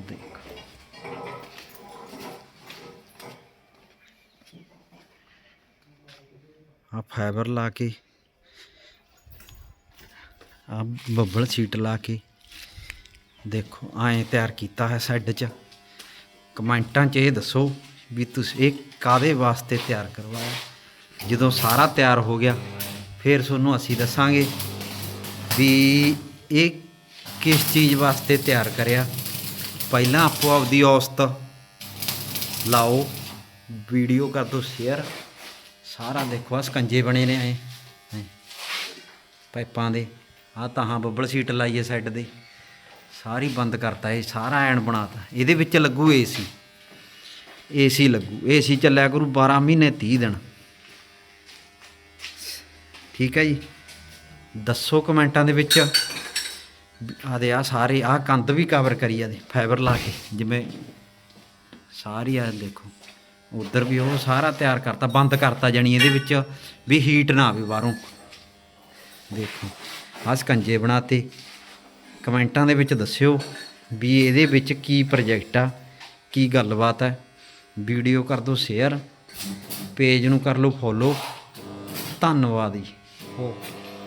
ਦੇਖ। ਆ ਫਾਈਬਰ ਲਾ ਕੇ। ਆ ਬੱਬਲ ਸੀਟ ਲਾ ਕੇ। ਦੇਖੋ, ਐਂ ਤਿਆਰ ਕੀਤਾ ਹੈ ਸੈੱਡ 'ਚ। ਕਮੈਂਟਾਂ 'ਚ ਇਹ ਦੱਸੋ ਵੀ ਤੁਸੀਂ, ਇਹ ਕਾਦੇ ਵਾਸਤੇ ਤਿਆਰ ਕਰਵਾਇਆ? ਜਦੋਂ ਸਾਰਾ ਤਿਆਰ ਹੋ ਗਿਆ, ਫਿਰ ਤੁਹਾਨੂੰ ਅਸੀਂ ਦੱਸਾਂਗੇ ਵੀ ਇਹ ਕਿਸ ਚੀਜ਼ ਵਾਸਤੇ ਤਿਆਰ ਕਰਿਆ? ਪਹਿਲਾਂ ਆਪੋ ਆਪਦੀ ਔਸਤ ਲਾਓ ਵੀਡੀਓ ਕਰ ਦਿਓ ਸ਼ੇਅਰ ਸਾਰਾ ਦੇਖੋ ਆ ਸਕੰਜੇ ਬਣੇ ਨੇ ਐ। ਪਾਈਪਾਂ ਦੇ। ਆ ਤਾਹਾਂ ਬੱਬਲ ਸੀਟ ਲਾਈਏ ਸਾਈਡ ਦੇ ਸਾਰੀ ਬੰਦ ਕਰਤਾ, ਇਹ ਸਾਰਾ ਐਨ ਬਣਾਤਾ। ਇਹਦੇ ਵਿੱਚ ਲੱਗੂ ਏਸੀ ਏਸੀ ਲੱਗੂ। ਏਸੀ ਚੱਲਿਆ ਕਰੂ 12 ਮਹੀਨੇ 30 ਦਿਨ। ਠੀਕ ਹੈ ਜੀ? ਦੱਸੋ ਕਮੈਂਟਾਂ ਦੇ ਵਿੱਚ। ਆ ਦੇ ਆ ਸਾਰੇ ਆ ਕੰਧ ਵੀ ਕਵਰ ਕਰੀ ਆ ਦੇ ਫਾਈਬਰ ਲਾ ਕੇ, ਜਿਵੇਂ ਸਾਰੀ ਆ ਦੇਖੋ। ਉਧਰ ਵੀ ਉਹ ਸਾਰਾ ਤਿਆਰ ਕਰਤਾ, ਬੰਦ ਕਰਤਾ ਜਾਣੀ ਇਹਦੇ ਵਿੱਚ, ਵੀ ਹੀਟ ਨਾ ਆਵੇ ਬਾਹਰੋਂ। ਦੇਖੋ, ਆਹ ਸਕੰਜੇ ਬਣਾਤੇ। ਕਮੈਂਟਾਂ ਦੇ ਵਿੱਚ ਦੱਸਿਓ ਵੀ ਇਹਦੇ ਵਿੱਚ ਕੀ ਪ੍ਰੋਜੈਕਟ ਆ, ਕੀ ਗੱਲਬਾਤ ਹੈ ਵੀਡੀਓ ਕਰ ਦਿਓ ਸ਼ੇਅਰ ਪੇਜ ਨੂੰ ਕਰ ਲਓ ਫੋਲੋ ਧੰਨਵਾਦ ਜੀ। ਓਕੇ